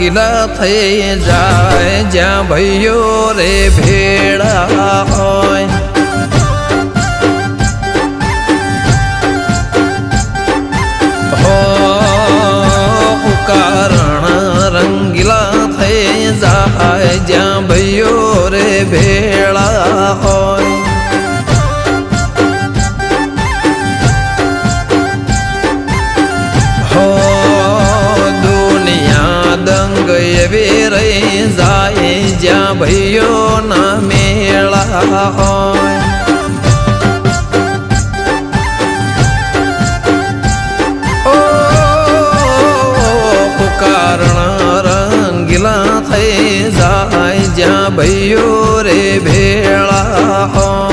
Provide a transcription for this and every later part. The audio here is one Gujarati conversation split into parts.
રંગીલા થઈ જાય જ્યાં ભાઈઓ રે ભેળા હોય. ના મેળા કારણ રંગીલા થઈ જાય જ્યાં ભાઈઓ રે ભેળા હોય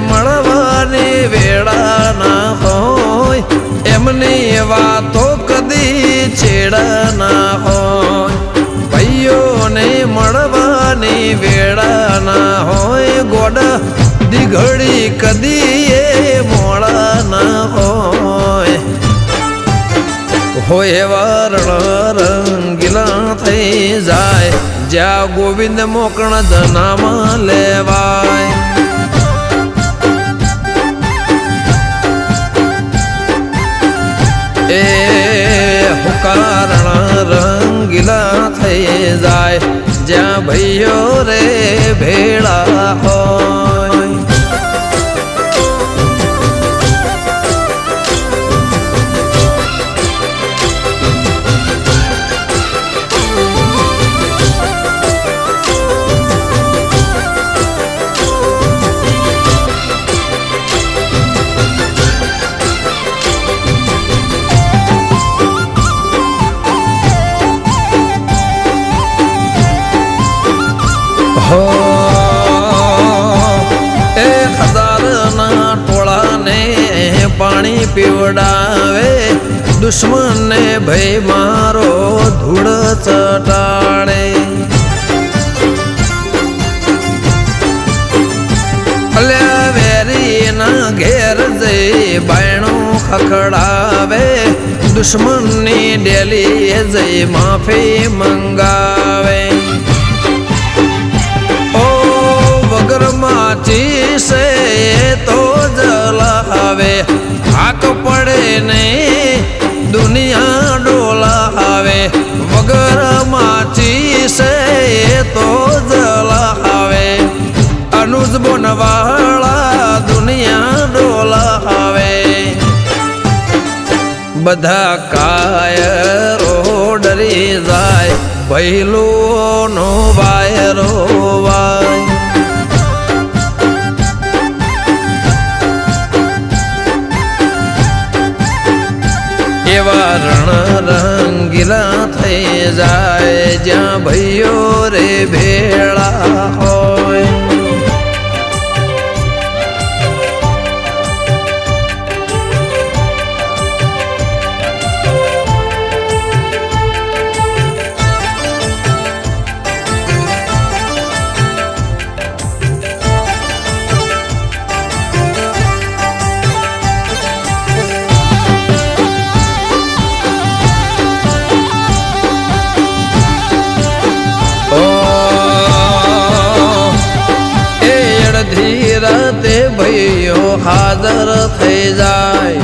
મળવાની વેળા એમની વાતો કદી છેડા ના હોય. ભાઈઓને મળવાની વેળા ના હોય. ગોડ દીઘડી કદી એ મોડા ના હોય. હોય વારણ રંગીલા થઈ જાય. જ્યાં ગોવિંદ મોકણ જનામાં લેવાય એ હુકારણ રંગીલા થઈ જાય જ્યાં ભાઈઓ રે ભેળા હોય પાણી પીવડાવે. દુશ્મનને ભય મારો ધૂળ ચટાડે. અલ્યા વેરીના ઘેર જઈ બાયણું ખખડાવે. દુશ્મનની ડેલી જઈ માફી મંગાવે. બધા કાયરો ડરી જાય ભૈલો નો વાય. એવા રણ રંગીલા થઈ જાય, જ્યાં ભૈયો રે ભેળા હાજર થઈ જાય.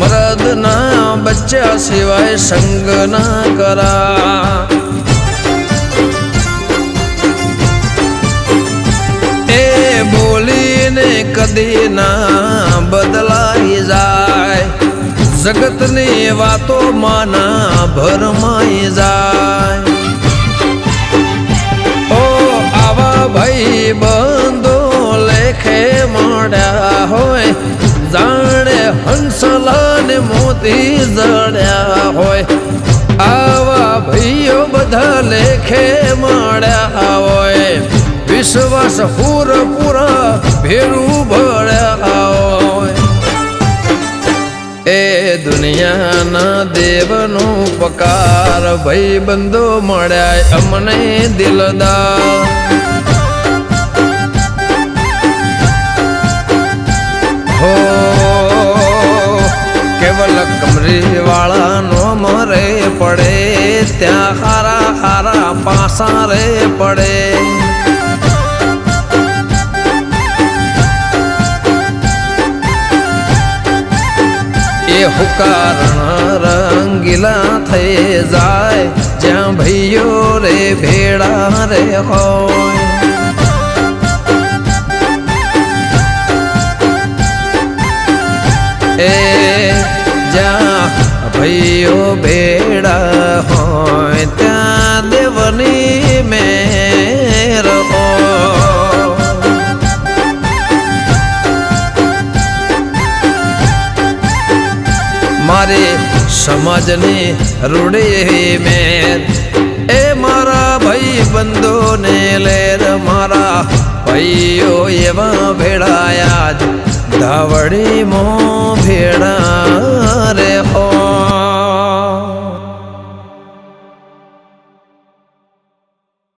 મરદના બચ્ચા સિવાય સંગ ના કરા. એ બોલીને કદી ના બદલાઈ જાય. જગતની વાતો માના ભરમાઈ જાય. ઓ આવા ભાઈ મોતી હોય. આવા ભાઈઓ બધા લેખે મળ્યા હોય. વિશ્વાસ પૂરપૂરા ભેરું ભળ્યા હોય. એ દુનિયાના દેવનો પકાર ભાઈ બંધો મળ્યા અમને દિલદાર. હો કેવલ કમરી વાળા નો મરે પડે, ત્યાં હારા હારા પાસા રે પડે. હુકારણ રંગીલા થઈ જાય, જ્યાં ભાઈઓ રે ભેડા રે હોય. એ જ્યાં ભાઈઓ ભેડા હોય, ત્યાં દેવની મેર મારે સમાજની રૂડી મેર, એ મારા ભાઈ બંધોને લેર, મારા ભાઈઓ એવા ભેળાયા જ. ધાવડી મો ભેડા રે હો